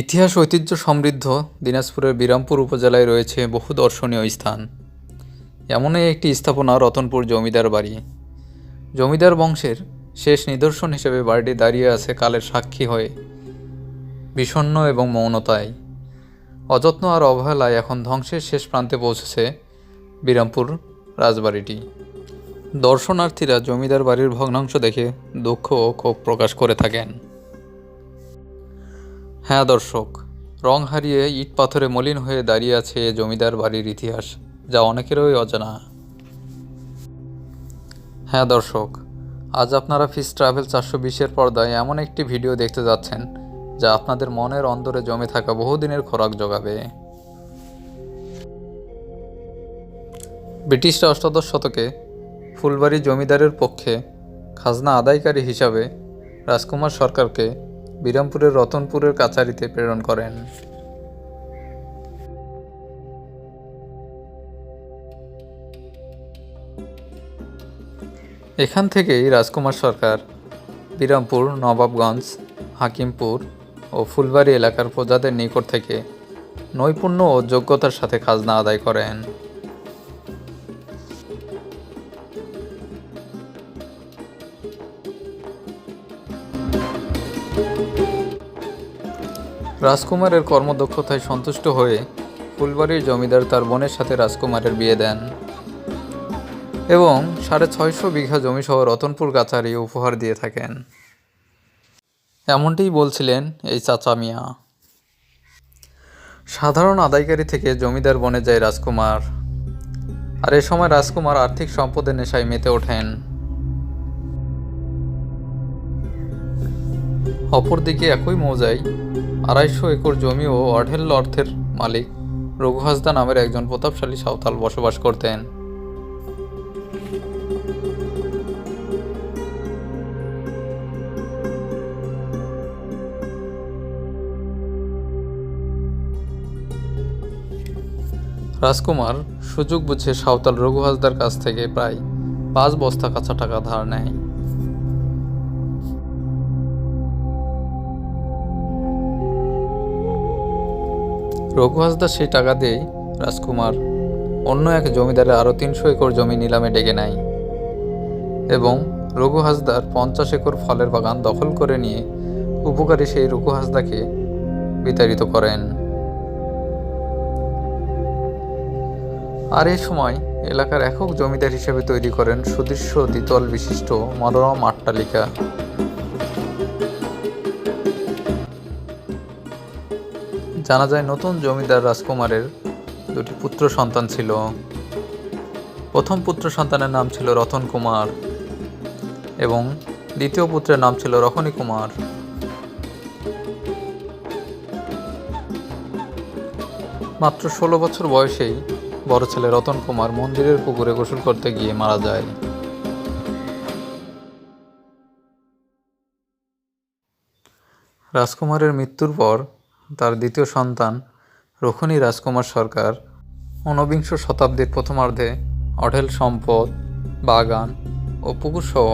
ইতিহাস ঐতিহ্য সমৃদ্ধ দিনাজপুরের বিরামপুর উপজেলায় রয়েছে বহু দর্শনীয় স্থান। এমনই একটি স্থাপনা রতনপুর জমিদার বাড়ি। জমিদার বংশের শেষ নিদর্শন হিসেবে বাড়িটি দাঁড়িয়ে আছে কালের সাক্ষী হয়ে, বিষণ্ণ এবং মৌনতায়। অযত্ন আর অবহেলায় এখন ধ্বংসের শেষ প্রান্তে পৌঁছেছে বিরামপুর রাজবাড়িটি। দর্শনার্থীরা জমিদার বাড়ির ভগ্নাংশ দেখে দুঃখ ও ক্ষোভ প্রকাশ করে থাকেন। হ্যাঁ দর্শক, রং হারিয়ে ইট পাথরে মলিন হয়ে দাঁড়িয়ে আছে জমিদার বাড়ির ইতিহাস, যা অনেকেরই অজানা। হ্যাঁ দর্শক, আজ আপনারা ফিস ট্রাভেল চারশো বিশের পর্দায় এমন একটি ভিডিও দেখতে যাচ্ছেন, যা আপনাদের মনের অন্দরে জমে থাকা বহুদিনের খোরাক জোগাবে। ব্রিটিশরা অষ্টাদশ শতকে ফুলবাড়ি জমিদারের পক্ষে খাজনা আদায়কারী হিসাবে রাজকুমার সরকারকে বিরামপুরের রতনপুরের কাছারিতে প্রেরণ করেন। এখান থেকেই রাজকুমার সরকার বিরামপুর, নবাবগঞ্জ, হাকিমপুর ও ফুলবাড়ি এলাকার প্রজাদের নিকট থেকে নৈপুণ্য ও যোগ্যতার সাথে খাজনা আদায় করেন। রাজকুমারের কর্মদক্ষতায় সন্তুষ্ট হয়ে ফুলবাড়ির জমিদার তার বোনের সাথে রাজকুমারের বিয়ে দেন এবং সাড়ে ছয়শো বিঘা জমিসহ রতনপুর কাছারি উপহার দিয়ে থাকেন। এমনটিই বলছিলেন এই চাচা মিয়া। সাধারণ আদায়কারী থেকে জমিদার বনে যায় রাজকুমার। আর এ সময় রাজকুমার আর্থিক সম্পদের নেশায় মেতে ওঠেন। অপরদিকে একই মৌজায় আড়াইশো একর জমি ও অঢেল অর্থের মালিক রঘু হাসদা নামের একজন প্রতাপশালী সাঁওতাল বসবাস করতেন। রাজকুমার সুযোগ বুঝে সাঁওতাল রঘু হাসদার কাছ থেকে প্রায় পাঁচ বস্তা কাঁচা টাকা ধার নেয়। রঘু হাসদা সেই টাকা দিয়েই রাজকুমার অন্য এক জমিদারের আরও তিনশো একর জমি নিলামে ডেকে নেয় এবং রঘু হাসদার পঞ্চাশ একর ফলের বাগান দখল করে নিয়ে উপকারী সেই রঘু হাসদাকে বিতাড়িত করেন। আর এই সময় এলাকার একক জমিদার হিসেবে তৈরি করেন সুদৃশ্য দ্বিতল বিশিষ্ট মনোরম আট্টালিকা। জানা যায় নতুন জমিদার রাজকুমারের দুটি পুত্র সন্তান ছিল। প্রথম পুত্র সন্তানের নাম ছিল রতন কুমার এবং দ্বিতীয় পুত্রের নাম ছিল রখনী কুমার। মাত্র ষোলো বছর বয়সেই বড় ছেলে রতন কুমার মন্দিরের পুকুরে গোসল করতে গিয়ে মারা যায়। রাজকুমারের মৃত্যুর পর তার দ্বিতীয় সন্তান রখনী রাজকুমার সরকার ঊনবিংশ শতাব্দীর প্রথমার্ধে অঢেল সম্পদ, বাগান ও পুকুরসহ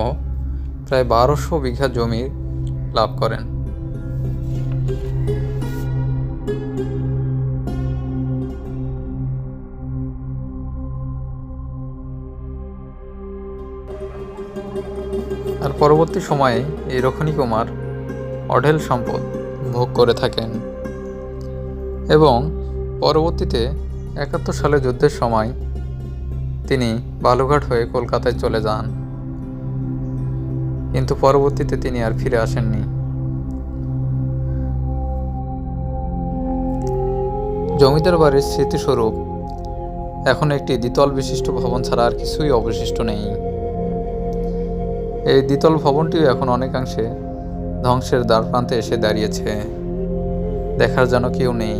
প্রায় বারোশো বিঘা জমি লাভ করেন। আর পরবর্তী সময়ে এই রখনী কুমার অঢেল সম্পদ ভোগ করে থাকেন। এবং পরবর্তীতে একাত্তর সালে যুদ্ধের সময় তিনি বালুঘাট হয়ে কলকাতায় চলে যান। কিন্তু পরবর্তীতে তিনি আর ফিরে আসেননি। জমিদার বাড়ির স্মৃতিস্বরূপ এখন একটি দ্বিতল বিশিষ্ট ভবন ছাড়া আর কিছুই অবশিষ্ট নেই। এই দ্বিতল ভবনটিও এখন অনেকাংশে ধ্বংসের দ্বার প্রান্তে এসে দাঁড়িয়েছে। দেখার যেন কেউ নেই।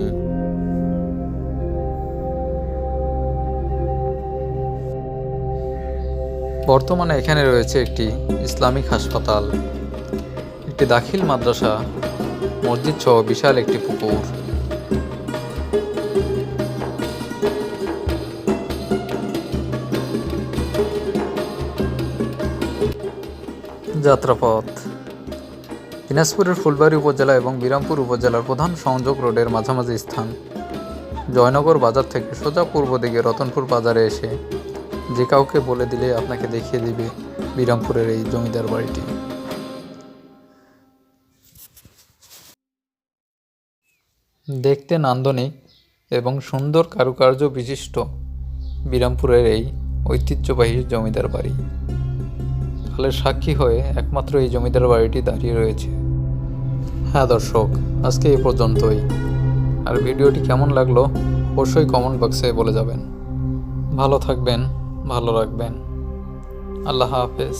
বর্তমানে এখানে রয়েছে একটি ইসলামিক হাসপাতাল, একটি দাখিল মাদ্রাসা, মসজিদ সহ বিশাল একটি পুকুর। যাত্রাপথ। দিনাজপুরের ফুলবাড়ি উপজেলা এবং বিরামপুর উপজেলার প্রধান সংযোগ রোডের মাঝামাঝি স্থান। জয়নগর বাজার থেকে সোজা পূর্ব দিকে রতনপুর বাজারে এসে যে কাউকে বলে দিলে আপনাকে দেখিয়ে দিবে বিরামপুরের এই জমিদার বাড়িটি। দেখতে নান্দনিক এবং সুন্দর কারুকার্য বিশিষ্ট বিরামপুরের এই ঐতিহ্যবাহী জমিদার বাড়ি। কালের সাক্ষী হয়ে একমাত্র এই জমিদার বাড়িটি দাঁড়িয়ে রয়েছে। হ্যাঁ দর্শক, আজকে এ পর্যন্তই। আর ভিডিওটি কেমন লাগল অবশ্যই কমেন্ট বক্সে বলে যাবেন। ভালো থাকবেন, ভালো রাখবেন। আল্লাহ হাফেজ।